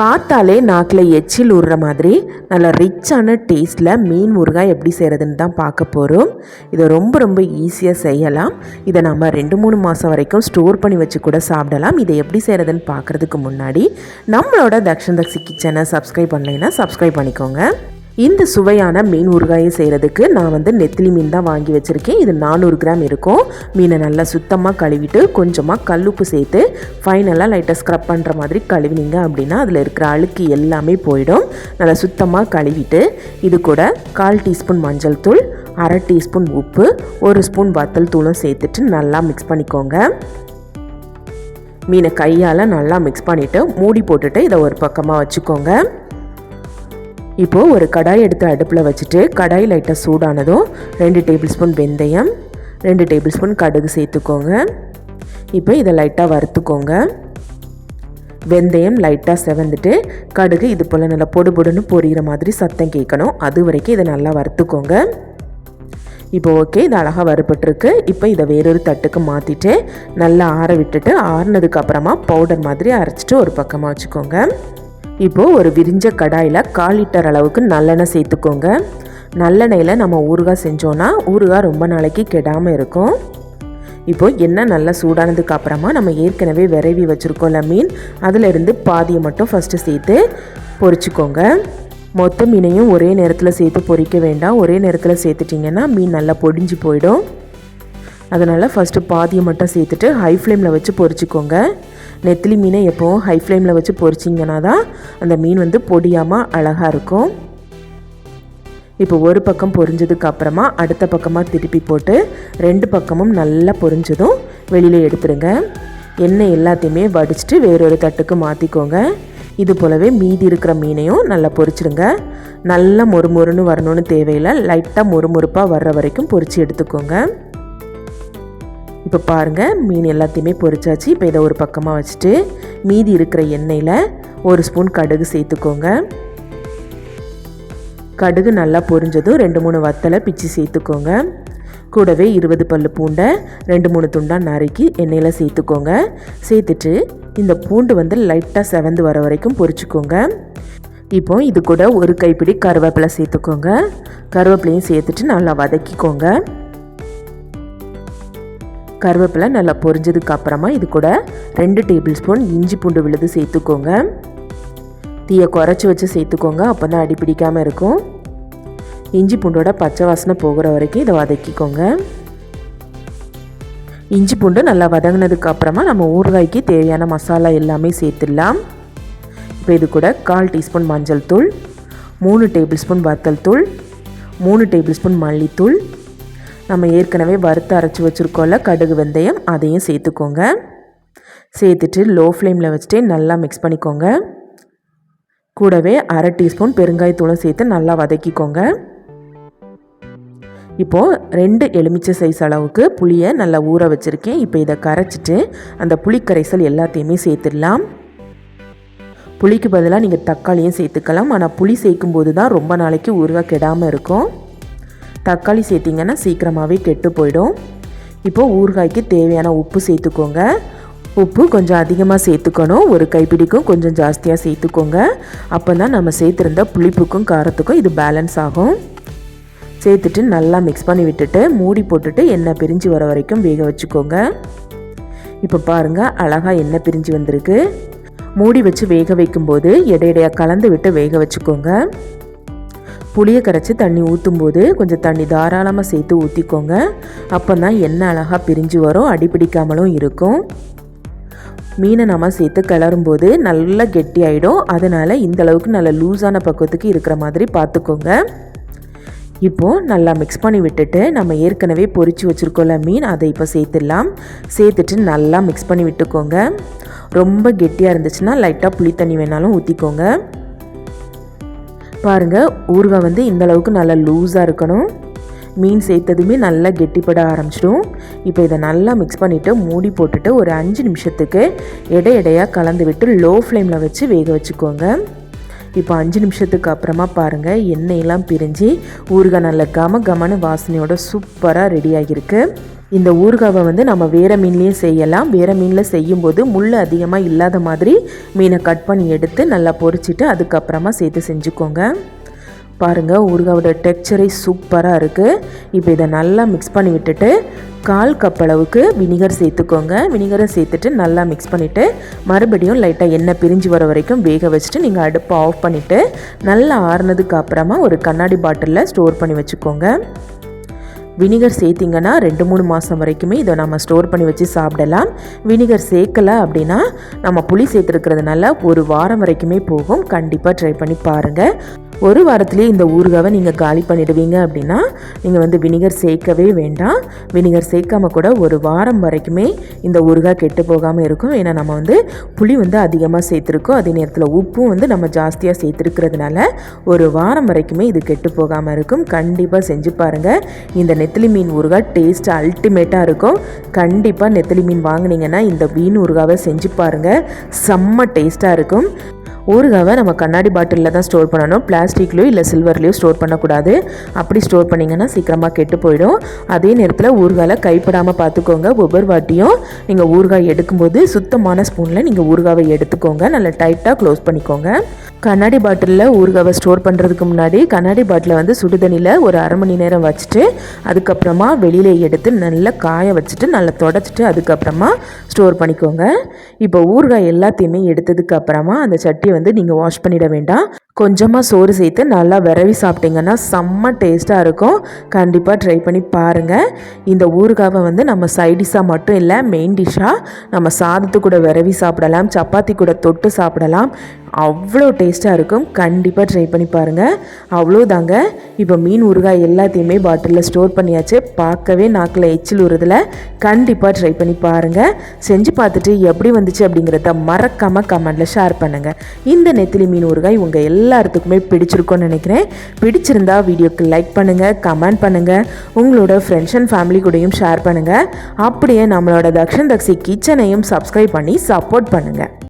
பார்த்தாலே நாக்கில் எச்சில் ஊறுற மாதிரி நல்ல ரிச்சான டேஸ்ட்டில் மீன் ஊறுகாய் எப்படி செய்கிறதுன்னு தான் பார்க்க போகிறோம் இதை ரொம்ப ரொம்ப ஈஸியாக செய்யலாம். இதை நம்ம ரெண்டு மூணு மாதம் வரைக்கும் ஸ்டோர் பண்ணி வச்சு கூட சாப்பிடலாம். இதை எப்படி செய்கிறதுன்னு பார்க்குறதுக்கு முன்னாடி நம்மளோட தக்ஷன் தக்ஷி கிச்சனை சப்ஸ்கிரைப் பண்ணலைன்னா சப்ஸ்கிரைப் பண்ணிக்கோங்க. இந்த சுவையான மீன் ஊறுகாயை செய்கிறதுக்கு நான் வந்து நெத்திலி மீன் தான் வாங்கி வச்சுருக்கேன். இது நானூறு கிராம் இருக்கும். மீனை நல்லா சுத்தமாக கழுவிட்டு கொஞ்சமாக கல்லுப்பு சேர்த்து ஃபைனலாக லைட்டாக ஸ்க்ரப் பண்ணுற மாதிரி கழுவினீங்க அப்படின்னா அதில் இருக்கிற அழுக்கு எல்லாமே போயிடும். நல்லா சுத்தமாக கழுவிட்டு இது கூட கால் டீஸ்பூன் மஞ்சள் தூள் அரை டீஸ்பூன் உப்பு ஒரு ஸ்பூன் வத்தல் தூளும் சேர்த்துட்டு நல்லா மிக்ஸ் பண்ணிக்கோங்க. மீனை கையால் நல்லா மிக்ஸ் பண்ணிவிட்டு மூடி போட்டுட்டு இதை ஒரு பக்கமாக வச்சுக்கோங்க. இப்போது ஒரு கடாய் எடுத்து அடுப்பில் வச்சுட்டு கடாய் லைட்டாக சூடானதும் ரெண்டு டேபிள் ஸ்பூன் வெந்தயம் ரெண்டு டேபிள் ஸ்பூன் கடுகு சேர்த்துக்கோங்க. இப்போ இதை லைட்டாக வறுத்துக்கோங்க. வெந்தயம் லைட்டாக செவந்துட்டு கடுகு இது போல் நல்லா பொடு பொடுன்னு பொரியிற மாதிரி சத்தம் கேட்கணும். அது வரைக்கும் இதை நல்லா வறுத்துக்கோங்க. இப்போ ஓகே இது அழகாக வறுபட்டுருக்கு. இப்போ இதை வேறொரு தட்டுக்கு மாற்றிட்டு நல்லா ஆற விட்டுட்டு ஆறினதுக்கப்புறமா பவுடர் மாதிரி அரைச்சிட்டு ஒரு பக்கமாக வச்சுக்கோங்க. இப்போது ஒரு விரிஞ்ச கடாயில் கால் லிட்டர் அளவுக்கு நல்லெண்ணெய் சேர்த்துக்கோங்க. நல்லெண்ணெயில் நம்ம ஊறுகாய் செஞ்சோன்னா ஊறுகாய் ரொம்ப நாளைக்கு கெடாமல் இருக்கும். இப்போது எண்ணெய் நல்லா சூடானதுக்கு அப்புறமா நம்ம ஏற்கனவே விரைவி வச்சுருக்கோம்ல மீன் அதிலிருந்து பாதியை மட்டும் ஃபஸ்ட்டு சேர்த்து பொரிச்சுக்கோங்க. மொத்த மீனையும் ஒரே நேரத்தில் சேர்த்து பொரிக்க வேண்டாம். ஒரே நேரத்தில் சேர்த்துட்டிங்கன்னா மீன் நல்லா பொடிஞ்சு போயிடும். அதனால் ஃபஸ்ட்டு பாதியை மட்டும் சேர்த்துட்டு ஹை ஃப்ளேமில் வச்சு பொறிச்சிக்கோங்க நெத்திலி மீனை எப்போவும் ஹை ஃப்ளேமில் வச்சு பொரிச்சிங்கன்னா தான் அந்த மீன் வந்து பொடியாமல் அழகாக இருக்கும். இப்போ ஒரு பக்கம் பொரிஞ்சதுக்கு அப்புறமா அடுத்த பக்கமாக திருப்பி போட்டு ரெண்டு பக்கமும் நல்லா பொரிஞ்சதும் வெளியில் எடுத்துருங்க. எண்ணெய் எல்லாத்தையுமே வடிச்சிட்டு வேறொரு தட்டுக்கு மாற்றிக்கோங்க இது போலவே மீதி இருக்கிற மீனையும் நல்லா பொரிச்சிடுங்க. நல்லா மொறுமொறுன்னு வரணும்னு தேவையில்லை லைட்டாக மொறுமொறுப்பாக வர்ற வரைக்கும் பொரித்து எடுத்துக்கோங்க. இப்போ பாருங்கள் மீன் எல்லாத்தையுமே பொரிச்சாச்சு. இப்போ இதை ஒரு பக்கமாக வச்சுட்டு மீதி இருக்கிற எண்ணெயில் ஒரு ஸ்பூன் கடுகு சேர்த்துக்கோங்க. கடுகு நல்லா பொரிஞ்சதும் ரெண்டு மூணு வத்தலை பிச்சு சேர்த்துக்கோங்க. கூடவே இருபது பல்லு பூண்டை ரெண்டு மூணு துண்டாக நறுக்கி எண்ணெயில் சேர்த்துக்கோங்க. சேர்த்துட்டு இந்த பூண்டு வந்து லைட்டாக செவந்து வர வரைக்கும் பொரிச்சுக்கோங்க. இப்போ இது கூட ஒரு கைப்பிடி கருவேப்பிலை சேர்த்துக்கோங்க. கருவேப்பிலையும் சேர்த்துட்டு நல்லா வதக்கிக்கோங்க. கருவேப்பிலை நல்லா பொரிஞ்சதுக்கு அப்புறமா இது கூட ரெண்டு டேபிள் ஸ்பூன் இஞ்சி பூண்டு விழுது சேர்த்துக்கோங்க. தீயை குறைச்சி வச்சு சேர்த்துக்கோங்க அப்போ தான் அடி பிடிக்காமல் இருக்கும். இஞ்சி பூண்டோட பச்சை வாசனை போகிற வரைக்கும் இதை வதக்கிக்கோங்க. இஞ்சி பூண்டு நல்லா வதங்கினதுக்கு அப்புறமா நம்ம ஊறுகாய்க்கு தேவையான மசாலா எல்லாமே சேர்த்துடலாம். இப்போ இது கூட கால் டீஸ்பூன் மஞ்சள் தூள் மூணு டேபிள் ஸ்பூன் வத்தல் தூள் மூணு டேபிள் ஸ்பூன் மல்லித்தூள் நம்ம ஏற்கனவே வறுத்து அரைச்சி வச்சுருக்கோம்ல கடுகு வெந்தயம் அதையும் சேர்த்துக்கோங்க. சேர்த்துட்டு லோ ஃப்ளேமில் வச்சுட்டு நல்லா மிக்ஸ் பண்ணிக்கோங்க. கூடவே அரை டீஸ்பூன் பெருங்காயத்தூளும் சேர்த்து நல்லா வதக்கிக்கோங்க. இப்போது ரெண்டு எலுமிச்சை சைஸ் அளவுக்கு புளியை நல்லா ஊற வச்சுருக்கேன். இப்போ இதை கரைச்சிட்டு அந்த புளிக்கரைசல் எல்லாத்தையுமே சேர்த்துடலாம். புளிக்கு பதிலாக நீங்கள் தக்காளியும் சேர்த்துக்கலாம். ஆனால் புளி சேர்க்கும்போது தான் ரொம்ப நாளைக்கு ஊறுகாய் கெடாமல் இருக்கும். தக்காளி சேர்த்திங்கன்னா சீக்கிரமாகவே கெட்டு போயிடும். இப்போது ஊறுகாய்க்கு தேவையான உப்பு சேர்த்துக்கோங்க. உப்பு கொஞ்சம் அதிகமாக சேர்த்துக்கணும். ஒரு கைப்பிடிக்கும் கொஞ்சம் ஜாஸ்தியாக சேர்த்துக்கோங்க. அப்போ தான் நம்ம சேர்த்துருந்த புளிப்புக்கும் காரத்துக்கும் இது பேலன்ஸ் ஆகும். சேர்த்துட்டு நல்லா மிக்ஸ் பண்ணி விட்டுட்டு மூடி போட்டுட்டு எண்ணெய் பிரிஞ்சு வர வரைக்கும் வேக வச்சுக்கோங்க. இப்போ பாருங்கள் அழகாக எண்ணெய் பிரிஞ்சு வந்திருக்கு. மூடி வச்சு வேக வைக்கும்போது இடையிடையாக கலந்து விட்டு வேக வச்சுக்கோங்க. புளியை கரைச்சி தண்ணி ஊற்றும் போது கொஞ்சம் தண்ணி தாராளமாக சேர்த்து ஊற்றிக்கோங்க அப்போ தான் எண்ணெய் அழகாக பிரிஞ்சு வரும் அடிப்பிடிக்காமலும் இருக்கும். மீனை நம்ம சேர்த்து கிளறும்போது நல்லா கெட்டி ஆகிடும் அதனால் இந்த அளவுக்கு நல்ல லூஸான பக்குவத்துக்கு இருக்கிற மாதிரி பார்த்துக்கோங்க. இப்போது நல்லா மிக்ஸ் பண்ணி விட்டுட்டு நம்ம ஏற்கனவே பொறிச்சு வச்சுருக்கோம்ல மீன் அதை இப்போ சேர்த்துடலாம். சேர்த்துட்டு நல்லா மிக்ஸ் பண்ணி விட்டுக்கோங்க. ரொம்ப கெட்டியாக இருந்துச்சுன்னா லைட்டாக புளி தண்ணி வேணாலும் ஊற்றிக்கோங்க பாருங்கள் ஊறுகாய் வந்து இந்தளவுக்கு நல்லா லூஸாக இருக்கணும். மீன் சேர்த்ததுமே நல்லா கெட்டிப்பட ஆரம்பிச்சிடும். இப்போ இதை நல்லா மிக்ஸ் பண்ணிவிட்டு மூடி போட்டுட்டு ஒரு அஞ்சு நிமிஷத்துக்கு எடை எடையாக கலந்து விட்டு லோ ஃப்ளேமில் வச்சு வேக வச்சுக்கோங்க. இப்போ அஞ்சு நிமிஷத்துக்கு அப்புறமா பாருங்கள் எண்ணெயெல்லாம் பிரிஞ்சு ஊறுகாய் நல்ல கம கமனு வாசனையோட சூப்பராக ரெடி ஆகியிருக்கு. இந்த ஊறுகாவை வந்து நம்ம வேறு மீன்லேயும் செய்யலாம். வேறு மீனில் செய்யும்போது முள் அதிகமாக இல்லாத மாதிரி மீனை கட் பண்ணி எடுத்து நல்லா பொறிச்சிட்டு அதுக்கப்புறமா சேர்த்து செஞ்சுக்கோங்க. பாருங்கள் ஊறுகாவோட டெக்ஸ்சரே சூப்பராக இருக்குது இப்போ இதை நல்லா மிக்ஸ் பண்ணி விட்டுட்டு கால் கப் அளவுக்கு வினிகர் சேர்த்துக்கோங்க. வினிகரை சேர்த்துட்டு நல்லா மிக்ஸ் பண்ணிவிட்டு மறுபடியும் லைட்டாக எண்ணெய் பிரிஞ்சு வர வரைக்கும் வேக வச்சுட்டு நீங்கள் அடுப்பை ஆஃப் பண்ணிவிட்டு நல்லா ஆறுனதுக்கு அப்புறமா ஒரு கண்ணாடி பாட்டிலில் ஸ்டோர் பண்ணி வச்சுக்கோங்க. வினிகர் சேர்த்திங்கன்னா ரெண்டு மூணு மாதம் வரைக்குமே இதை நம்ம ஸ்டோர் பண்ணி வச்சு சாப்பிடலாம். வினிகர் சேர்க்கலை அப்படின்னா நம்ம புளி சேர்த்துருக்கிறதுனால ஒரு வாரம் வரைக்குமே போகும். கண்டிப்பாக ட்ரை பண்ணி பாருங்கள் ஒரு வாரத்துலேயே இந்த ஊறுகாவை நீங்கள் காலி பண்ணிடுவீங்க அப்படின்னா நீங்கள் வந்து வினிகர் சேர்க்கவே வேண்டாம். வினிகர் சேர்க்காம கூட ஒரு வாரம் வரைக்குமே இந்த ஊறுகாய் கெட்டு போகாமல் இருக்கும். ஏன்னா நம்ம வந்து புளி வந்து அதிகமாக சேர்த்துருக்கோம். அதே நேரத்தில் உப்பும் வந்து நம்ம ஜாஸ்தியாக சேர்த்துருக்கிறதுனால ஒரு வாரம் வரைக்குமே இது கெட்டு போகாமல் இருக்கும். கண்டிப்பாக செஞ்சு பாருங்கள் இந்த நெத்திலி மீன் ஊறுகாய் டேஸ்ட் அல்டிமேட்டாக இருக்கும். கண்டிப்பாக நெத்திலி மீன் வாங்கினீங்கன்னா இந்த மீன் ஊறுகாவை செஞ்சு பாருங்கள் செம்ம டேஸ்ட்டாக இருக்கும். ஊறுகாவை நம்ம கண்ணாடி பாட்டிலில் தான் ஸ்டோர் பண்ணணும். பிளாஸ்டிக்லேயோ இல்லை சில்வர்லேயோ ஸ்டோர் பண்ணக்கூடாது. அப்படி ஸ்டோர் பண்ணிங்கன்னா சீக்கிரமாக கெட்டு போயிடும். அதே நேரத்தில் ஊறுகாயில் கைப்படாமல் பார்த்துக்கோங்க. ஒவ்வொரு வாட்டியும் நீங்கள் ஊறுகாய் எடுக்கும்போது சுத்தமான ஸ்பூனில் நீங்கள் ஊறுகாவை எடுத்துக்கோங்க. நல்லா டைட்டாக க்ளோஸ் பண்ணிக்கோங்க. கண்ணாடி பாட்டிலில் ஊறுகாவை ஸ்டோர் பண்ணுறதுக்கு முன்னாடி கண்ணாடி பாட்டிலை வந்து சுடுதண்ணியில் ஒரு அரை மணி நேரம் வச்சுட்டு அதுக்கப்புறமா வெளியில் எடுத்து நல்லா காய வச்சுட்டு நல்லா தொடச்சிட்டு அதுக்கப்புறமா ஸ்டோர் பண்ணிக்கோங்க. இப்போ ஊறுகாய் எல்லாத்தையுமே எடுத்ததுக்கு அப்புறமா அந்த சட்டியை வந்து நீங்கள் வாஷ் பண்ணிட வேண்டாம். கொஞ்சமாக சோறு சேர்த்து நல்லா விரவி சாப்பிட்டீங்கன்னா செம்ம டேஸ்ட்டாக இருக்கும். கண்டிப்பாக ட்ரை பண்ணி பாருங்கள் இந்த ஊறுகாவை வந்து நம்ம சைடிஷாக மட்டும் இல்லை மெயின் டிஷ்ஷாக நம்ம சாதத்து கூட விரவி சாப்பிடலாம் சப்பாத்தி கூட தொட்டு சாப்பிடலாம். அவ்வளோ டேஸ்ட்டாக இருக்கும். கண்டிப்பாக ட்ரை பண்ணி பாருங்கள் அவ்வளோதாங்க. இப்போ மீன் ஊறுகாய் எல்லாத்தையுமே பாட்டிலில் ஸ்டோர் பண்ணியாச்சு. பார்க்கவே நாக்கில் எச்சில் உறுதில் கண்டிப்பாக ட்ரை பண்ணி பாருங்கள் செஞ்சு பார்த்துட்டு எப்படி வந்துச்சு அப்படிங்கிறத மறக்காமல் கமெண்ட்டில் ஷேர் பண்ணுங்கள் இந்த நெத்திலி மீன் ஊறுகாய் உங்கள் எல்லாத்துக்குமே பிடிச்சிருக்கோன்னு நினைக்கிறேன். பிடிச்சிருந்தா வீடியோக்கு லைக் பண்ணுங்கள் கமெண்ட் பண்ணுங்கள் உங்களோட ஃப்ரெண்ட்ஸ் அண்ட் ஃபேமிலி கூடயும் ஷேர் பண்ணுங்கள் அப்படியே நம்மளோட தக்ஷன் தக்ஷி கிச்சனையும் சப்ஸ்கிரைப் பண்ணி சப்போர்ட் பண்ணுங்கள்